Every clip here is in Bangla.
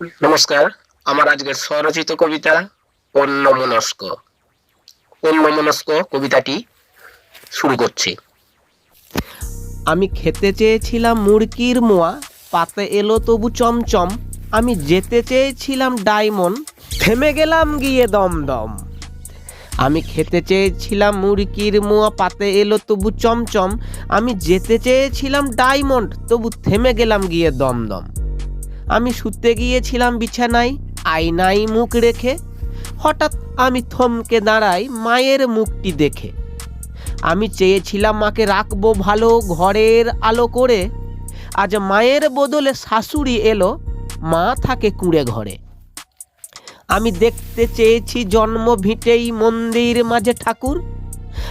নমস্কার, আমার আজকের স্বরচিত কবিতা অন্যমনস্ক অন্যমনস্ক কবিতাটি শুরু করছি। আমি খেতে চেয়েছিলাম মুরগির মোয়া, পাতে এলো তবু চমচম। আমি যেতে চেয়েছিলাম ডায়মন্ড, থেমে গেলাম গিয়ে দমদম। আমি খেতে চেয়েছিলাম মুরগির মোয়া, পাতে এলো তবু চমচম। আমি যেতে চেয়েছিলাম ডায়মন্ড, তবু থেমে গেলাম গিয়ে দমদম। আমি শুতে গিয়েছিলাম বিছানায়, আয়নায় মুখ রেখে। হঠাৎ আমি থমকে দাঁড়াই মায়ের মুখটি দেখে। আমি চেয়েছিলাম মাকে রাখব ভালো ঘরের আলো করে। আজ মায়ের বদলে শাশুড়ি এলো, মা থাকে কুঁড়ে ঘরে। আমি দেখতে চেয়েছি জন্ম ভিটেই মন্দির মাঝে ঠাকুর।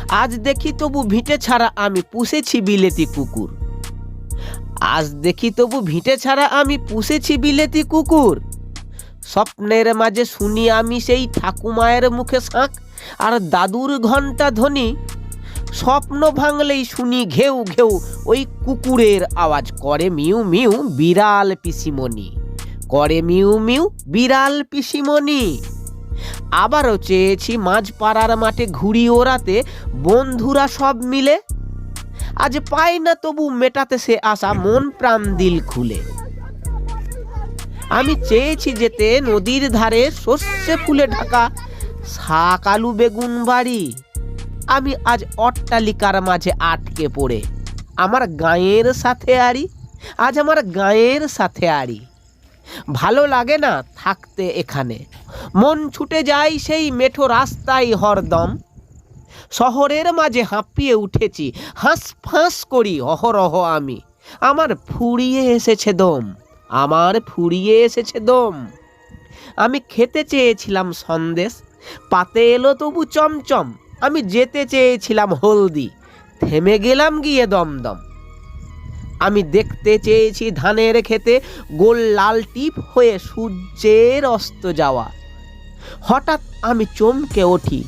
আজ দেখি তবু ভিটে ছাড়া আমি পুষেছি বিলেতি কুকুর আজ দেখি তবু ভিটে ছাড়া আমি পুষেছি বিলেতি কুকুর। স্বপ্নের মাঝে শুনি আমি সেই ঠাকুমায়ের মুখে শাঁখ, আর দাদুর ঘণ্টা ধ্বনি। স্বপ্ন ভাঙলেই শুনি ঘেউ ঘেউ, ওই কুকুরের আওয়াজ। করে মিউ মিউ, বিড়াল পিসিমণি। করে মিউ মিউ, বিড়াল পিসিমণি। আবারও চেয়েছি মাঝ পাড়ার মাঠে ঘুড়ি ওড়াতে, বন্ধুরা সব মিলে আজ পাই না তবু মেটাতে সে আশা মন প্রাণ দিল খুলে। আমি চেয়েছি যেতে নদীর ধারে সর্ষে ফুলে ঢাকা শাক, আলু, বেগুন বাড়ি। আমি আজ অট্টালিকার মাঝে আটকে পড়ে। আমার গায়ের সাথে আরি আজ আমার গায়ের সাথে আরি ভালো লাগে না থাকতে এখানে। মন ছুটে যায় সেই মেঠো রাস্তায় হরদম। শহরের মাঝে হাঁপিয়ে উঠেছি। হাঁস ফাঁস করি, অহরহ আমি। আমার ফুরিয়ে এসেছে দম, আমার ফুরিয়ে এসেছে দম। আমি খেতে চেয়েছিলাম সন্দেশ, পাতে এলো তবু চমচম, আমি যেতে চেয়েছিলাম হলদি, থেমে গেলাম গিয়ে দমদম। আমি দেখতে চেয়েছি ধানের খেতে গোল লাল টিপ হয়ে সূর্যের অস্ত যাওয়া। হঠাৎ আমি চমকে উঠি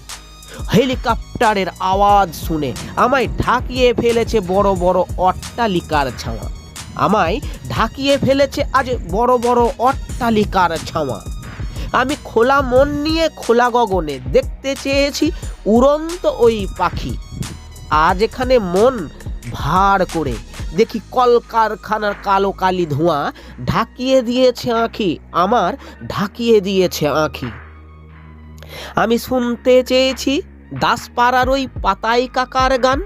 হেলিকপ্টারের আওয়াজ শুনে আমায় ঢাকিয়ে ফেলেছে বড় বড় অট্টালিকার ছাওয়া। আমায় ঢাকিয়ে ফেলেছে আজ বড় বড় অট্টালিকার ছাওয়া। আমি খোলা মন নিয়ে খোলা গগনে দেখতে চেয়েছি উড়ন্ত ওই পাখি। আজ এখানে মন ভার করে দেখি কলকারখানার কালো কালি ধোঁয়া ঢাকিয়ে দিয়েছে আঁখি, আমার ঢাকিয়ে দিয়েছে আঁখি। আমি শুনতে চেয়েছি দাসপাড়ার ওই পাতাই কাকার গান।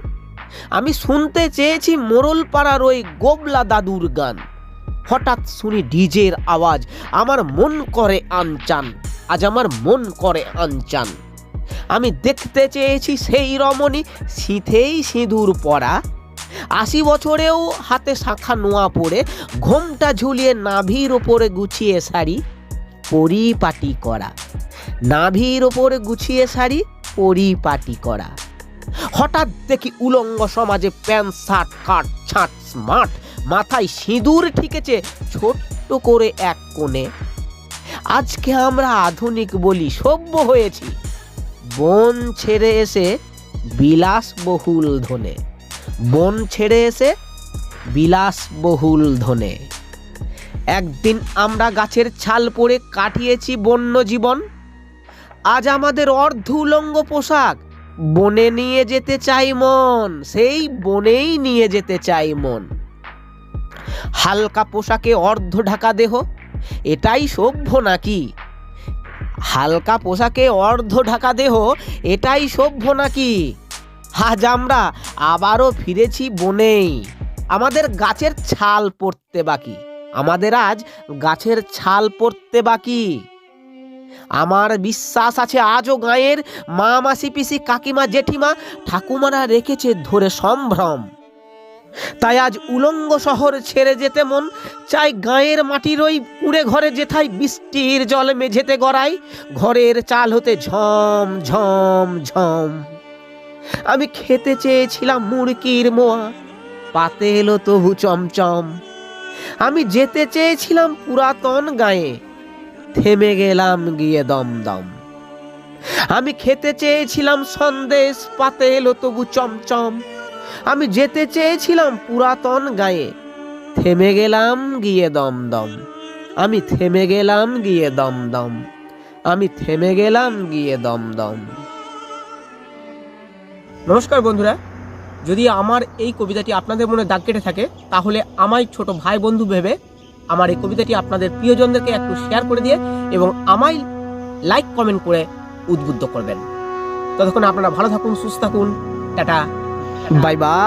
আমি শুনতে চেয়েছি মোরলপাড়ার ওই গোবলা দাদুর গান। হঠাৎ শুনি ডিজের আওয়াজ, আমার মন করে আনচান, আজ আমার মন করে আনচান। আমি দেখতে চেয়েছি সেই রমণী, শীতেই সিঁদুর পরা। আশি বছরেও হাতে শাখা নোয়া পরে ঘোমটা ঝুলিয়ে নাভির ওপরে গুছিয়ে শাড়ি, পরিপাটি করা। নাভির ওপরে গুছিয়ে শাড়ি পরিপাটি করা। হঠাৎ দেখি উলঙ্গ সমাজে প্যান্ট, শার্ট, কাট, ছাট, স্মার্ট, মাথায় সিঁদুর ঠিকেছে, ছোট্ট করে এক কোণে। আজকে আমরা আধুনিক বলি, সভ্য হয়েছি। বন ছেড়ে এসে বিলাসবহুল ধনে। বন ছেড়ে এসে বিলাসবহুল ধনে। একদিন আমরা গাছের ছাল পরে কাটিয়েছি বন্য জীবন। আজ আমাদের অর্ধ উলঙ্গ পোশাক। বনে নিয়ে যেতে চাই মন, সেই বনেই নিয়ে যেতে চাই মন। হালকা পোশাকে অর্ধ ঢাকা দেহ, এটাই সভ্য নাকি? হালকা পোশাকে অর্ধ ঢাকা দেহ, এটাই সভ্য নাকি? আজ আমরা আবারও ফিরেছি বনেই। আমাদের গাছের ছাল পড়তে বাকি। আমাদের আজ গাছের ছাল পড়তে বাকি। আমার বিশ্বাস আছে আজও গাঁয়ের মা, মাসি, পিসি, কাকিমা, জেঠিমা ঠাকুমারা রেখেছে ধরে সম্ভ্রম। তাই আজ উলঙ্গ শহর ছেড়ে যেতে মন, চাই গাঁয়ের মাটির ওই উড়ে ঘরে যেথায় বৃষ্টির জল মেঝেতে গড়াই, ঘরের চাল হতে ঝম ঝম ঝম। আমি খেতে চেয়েছিলাম মুরগির মোয়া, পাতে এলো তবু চমচম। আমি যেতে চেয়েছিলাম পুরাতন গায়ে থেমে গেলাম গিয়ে দমদম। আমি খেতে চেয়েছিলাম সন্দেশ, পাতে এলো তবু চমচম। আমি যেতে চেয়েছিলাম পুরাতন গায়ে, থেমে গেলাম গিয়ে দমদম। আমি থেমে গেলাম গিয়ে দম দম আমি থেমে গেলাম গিয়ে দম দম নমস্কার বন্ধুরা, যদি আমার এই কবিতাটি আপনাদের মনে দাগ কেটে থাকে, তাহলে আমায় ছোট ভাই বন্ধু ভেবে আমার এই কবিতাটি আপনাদের প্রিয়জনদেরকে একটু শেয়ার করে দিয়ে এবং আমায় লাইক কমেন্ট করে উদ্বুদ্ধ করবেন। ততক্ষণ আপনারা ভালো থাকুন, সুস্থ থাকুন। টাটা। Bye bye